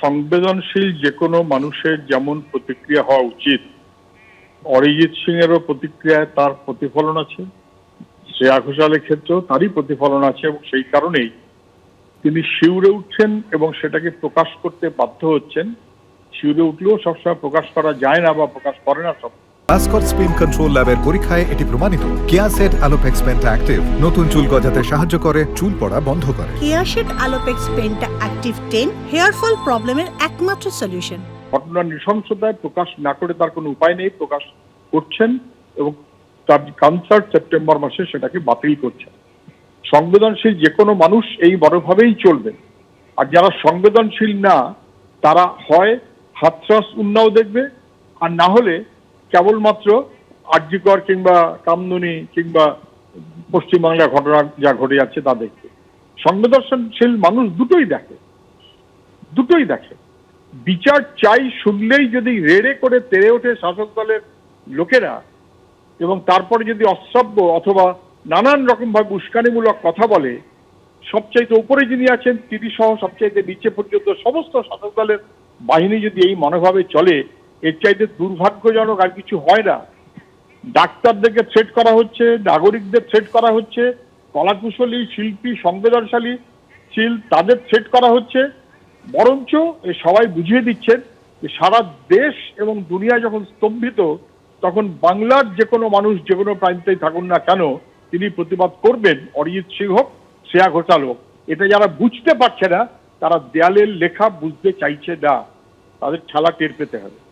সংবেদনশীল যে কোনো মানুষের যেমন প্রতিক্রিয়া হওয়া উচিত, অরিজিৎ সিং এরও প্রতিক্রিয়ায় তার প্রতিফলন আছে, শ্রেয়া ঘোষালের ক্ষেত্রেও তারই প্রতিফলন আছে এবং সেই কারণেই তিনি শিউরে উঠছেন এবং সেটাকে প্রকাশ করতে বাধ্য হচ্ছেন। শিউরে উঠলেও সবসময় প্রকাশ করা যায় না বা প্রকাশ করে না সব ভাস্কর স্পিন কন্ট্রোল ল্যাবের পরীক্ষায় এটি প্রমাণিত। কেয়াসেট অ্যালোপেক্স পেন্টা অ্যাক্টিভ নতুন চুল গজাতে সাহায্য করে চুল পড়া বন্ধ করে। কেয়াশেড আলোপেক্স পেনটা অ্যাক্টিভ টেন হেয়ার ফল প্রবলেমের একমাত্র সলিউশন ঘটনার নৃশংসতায় প্রকাশ না করে তার কোনো উপায় নেই প্রকাশ করছেন এবং তার কনসার্ট সেপ্টেম্বর মাসে সেটাকে বাতিল করছেন। সংবেদনশীল যে কোনো মানুষ এই বড়ভাবেই চলবে। আর যারা সংবেদনশীল না তারা হয় হাতরাস উন্নাও দেখবে আর না হলে কেবলমাত্র আর্যিকর কিংবা কামদুনি কিংবা পশ্চিমবাংলা ঘটনা যা ঘটে যাচ্ছে তা দেখবে সংবেদনশীল মানুষ দুটোই দেখে। দুটোই দেখে। বিচার চাই শুনলেই যদি রেড়ে করে তেড়ে ওঠে শাসক দলের লোকেরা এবং তারপরে যদি অশ্রাব্য অথবা নানান রকম ভাবে উস্কানিমূলক কথা বলে, সবচাইতে উপরে যিনি আছেন, তিনি সহ সবচাইতে নিচে পর্যন্ত সমস্ত শাসক দলের বাহিনী যদি এই মনোভাবে চলে এর চাইতে দুর্ভাগ্যজনক আর কিছু হয় না। ডাক্তারদেরকে থ্রেট করা হচ্ছে, নাগরিকদের থ্রেট করা হচ্ছে, কলাকুশলী, শিল্পী, সংবেদনশালী, শিল তাদের থ্রেট করা হচ্ছে। বরঞ্চ এ সবাই বুঝিয়ে দিচ্ছেন যে সারা দেশ এবং দুনিয়া যখন স্তম্ভিত, তখন বাংলার যে কোনো মানুষ যে কোনো প্রান্তেই থাকুন না কেন, তিনি প্রতিবাদ করবেন, অরিজিৎ সিং হোক, শ্রেয়া ঘোষাল হোক। এটা যারা বুঝতে পারছে না, তারা দেয়ালের লেখা বুঝতে চাইছে না। তাদের খেলা টের পেতে হবে।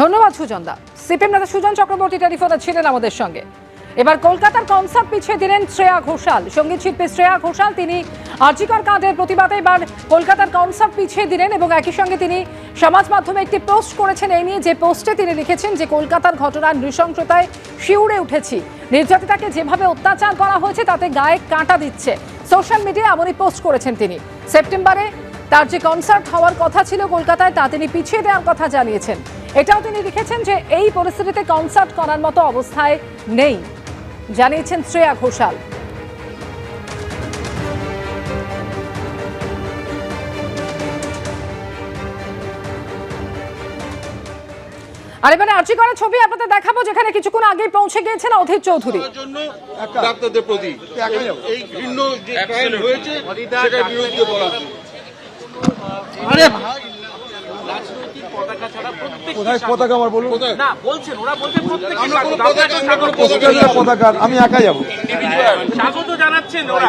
ধন্যবাদ সুজন দা। সিপিএম নেতা সুজন চক্রবর্তী টেলিফোনে ছিলেন আমাদের সঙ্গে। এবার কলকাতার কনসার্ট পিছিয়ে দিলেন শ্রেয়া ঘোষাল। সংগীত শিল্পী শ্রেয়া ঘোষাল তিনি আর্জিকর কাণ্ডের প্রতিবাদে এবার কলকাতার কনসার্ট পিছিয়ে দিলেন এবং একই সঙ্গে তিনি সমাজ মাধ্যমে একটি পোস্ট করেছেন এই নিয়ে যে পোস্টে তিনি লিখেছেন যে, কলকাতার ঘটনার নৃশংসতায় শিউরে উঠেছি। নির্যাতিতাকে যেভাবে অত্যাচার করা হয়েছে, তাতে গায়ে কাঁটা দিচ্ছে। সোশ্যাল মিডিয়ায় এমনই পোস্ট করেছেন তিনি। সেপ্টেম্বরে তার যে কনসার্ট হওয়ার কথা ছিল কলকাতায়, তা তিনি পিছিয়ে দেওয়ার কথা জানিয়েছেন। এটাও তিনি লিখেছেন যে এই পরিস্থিতিতে কনসার্ট করার মতো অবস্থায় নেই জানিয়েছেন শ্রেয়া ঘোষাল। আর এবারে আর্জি করা ছবি আপনাদের দেখাবো যেখানে কিছুক্ষণ আগেই পৌঁছে গিয়েছেন অধীর চৌধুরী। ডাক্তারদের প্রতি এই ঘৃণ্য যে ক্রাইম হয়েছে সেটার বিরুদ্ধে বলা আরে ভাই রাজনৈতিক পতাকা ছাড়া প্রত্যেক কোথায় পতাকা আমার বলুন না বলছেন ওরা বলছে প্রত্যেক আমরা কোনো পতাকা আমরা কোনো পতাকা পোস্টারটা পতাকা আমি একা যাবো স্বাগত জানাচ্ছেন ওরা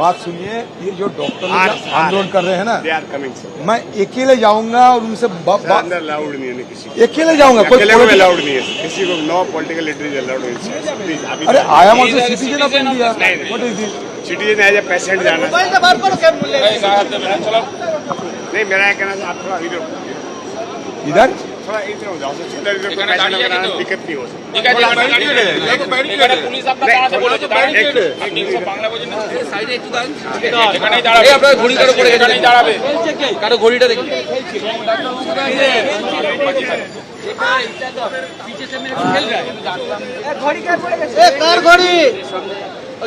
बात सुनिए ये जो डॉक्टर लोग आंदोलन कर रहे हैं ना दे आर कमिंग सर मैं अकेले जाऊंगा और उनसे बा- बा- अंदर अलाउड नहीं है ना किसी को अकेले जाऊंगा कोई अकेले में political- अलाउड नहीं है किसी को no political leader is allowed in please अभी अरे I am also citizen of India what is this citizen as a patient जाना नहीं मेरा ये कहना है आप थोड़ा इधर इधर थोड़ा इधर हो जाओ इधर इधर कोई पेशेंट वगैरह दिक्कत नहीं हो सकती ঠিক আছে এখানে পুলিশ আপনার দাঁড়াতে বলেছে দাঁড়ান আপনি সব বাংলা বোঝেন না সাইডে একটু দাঁড়ান এখানেই দাঁড়াবে আপনার ঘড়ি কারো পড়ে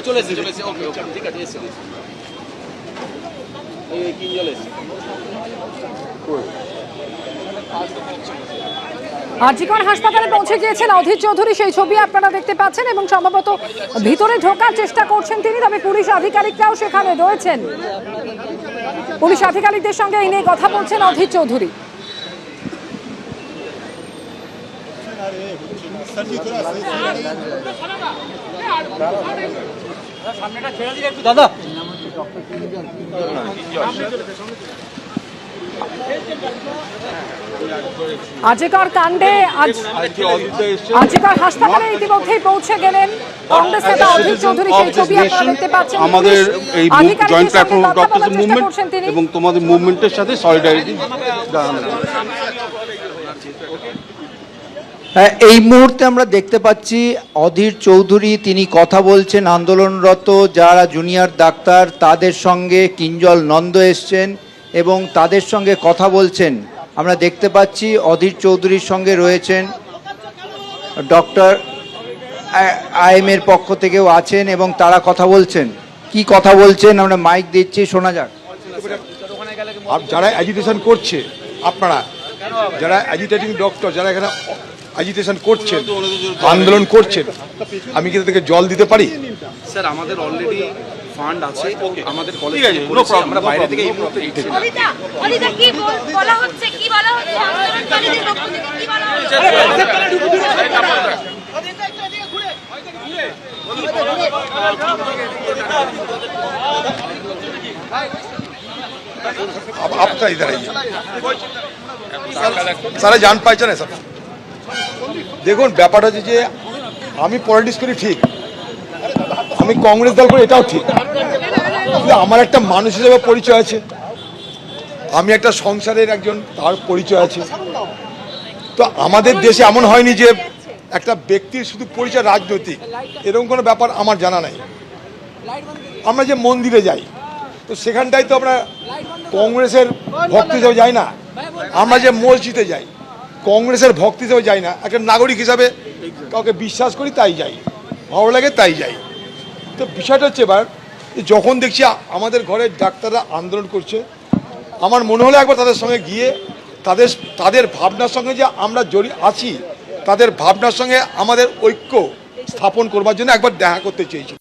চলে এসেছে চলে এসেছে ওকে ওকে ঠিক আছে এসে। এই এসে। আরজিকর হাসপাতালে পৌঁছে গিয়েছেন অধীর চৌধুরী সেই ছবি আপনারা দেখতে পাচ্ছেন এবং সম্ভবত ভিতরে ঢোকার চেষ্টা করছেন তিনি তবে পুলিশ আধিকারিকরাও সেখানে রয়েছেন। পুলিশ আধিকারিকদের সঙ্গে এই নিয়ে কথা বলছেন অধীর চৌধুরী। আজিকর কাণ্ডে আজ আজিকর হাসপাতালে ইতিমধ্যেই পৌঁছে গেলেন কংগ্রেস নেতা অধীর চৌধুরী সেই ছবি আপনারা দেখতে পাচ্ছেন। আমাদের এই জয়েন্ট প্ল্যাটফর্ম মুভমেন্ট এবং তোমাদের মুভমেন্টের সাথে সলিডারিটি এই মুহূর্তে আমরা দেখতে পাচ্ছি অধীর চৌধুরী, তিনি কথা বলছেন, আন্দোলনরত যারা জুনিয়র ডাক্তার, তাদের সঙ্গে কিঞ্জল নন্দ এসছেন এবং তাদের সঙ্গে কথা বলছেন। আমরা দেখতে পাচ্ছি অধীর চৌধুরীর সঙ্গে রয়েছেন ডক্টর আইএমের পক্ষ থেকেও আছেন এবং তারা কথা বলছেন। কি কথা বলছেন? আমরা মাইক দিচ্ছি, শোনা যাক। যারা অ্যাজিটেশন করছে, আপনারা, যারা অ্যাজিটেটিং ডক্টর যারা এখানে অ্যাজিটেশন করছেন আন্দোলন করছেন আমি কি তাদেরকে জল দিতে পারি স্যার আমাদের অলরেডি ফান্ড আছে আমাদের কলেজ আমরা বাইরে থেকে এই মুহূর্তে দিচ্ছি না। অনিতা অনিতা কি বল- বলা হচ্ছে কি বলা হচ্ছে আন্দোলনকারীদের পক্ষ থেকে কি বলা হচ্ছে अब आपका इधर आइए সারা জান পাইছে না স্যার দেখুন, ব্যাপারটা হচ্ছে যে আমি পলিটিক্স করি ঠিক, আমি কংগ্রেস দল করি এটাও ঠিক আমার একটা মানুষ হিসেবে পরিচয় আছে, আমি একটা সংসারের একজন, তার পরিচয় আছে। তো আমাদের দেশে এমন হয়নি যে একটা ব্যক্তির শুধু পরিচয় রাজনৈতিক, এরকম কোনো ব্যাপার আমার জানা নাই। আমরা যে মন্দিরে যাই, তো সেখানটাই তো আমরা কংগ্রেসের ভক্ত হিসেবে যাই না, আমরা যে মসজিদে যাই কংগ্রেসের ভক্ত হিসেবে যাই না। একটা নাগরিক হিসাবে কাউকে বিশ্বাস করি তাই যাই। ভালো লাগে তাই যাই। তো বিষয়টা হচ্ছে এবার যখন দেখছি আমাদের ঘরের ডাক্তাররা আন্দোলন করছে, আমার মনে হলো একবার তাদের সঙ্গে গিয়ে তাদের তাদের ভাবনার সঙ্গে যে আমরা জড়ি আছি, তাদের ভাবনার সঙ্গে আমাদের ঐক্য স্থাপন করবার জন্য একবার দেখা করতে চেয়েছি।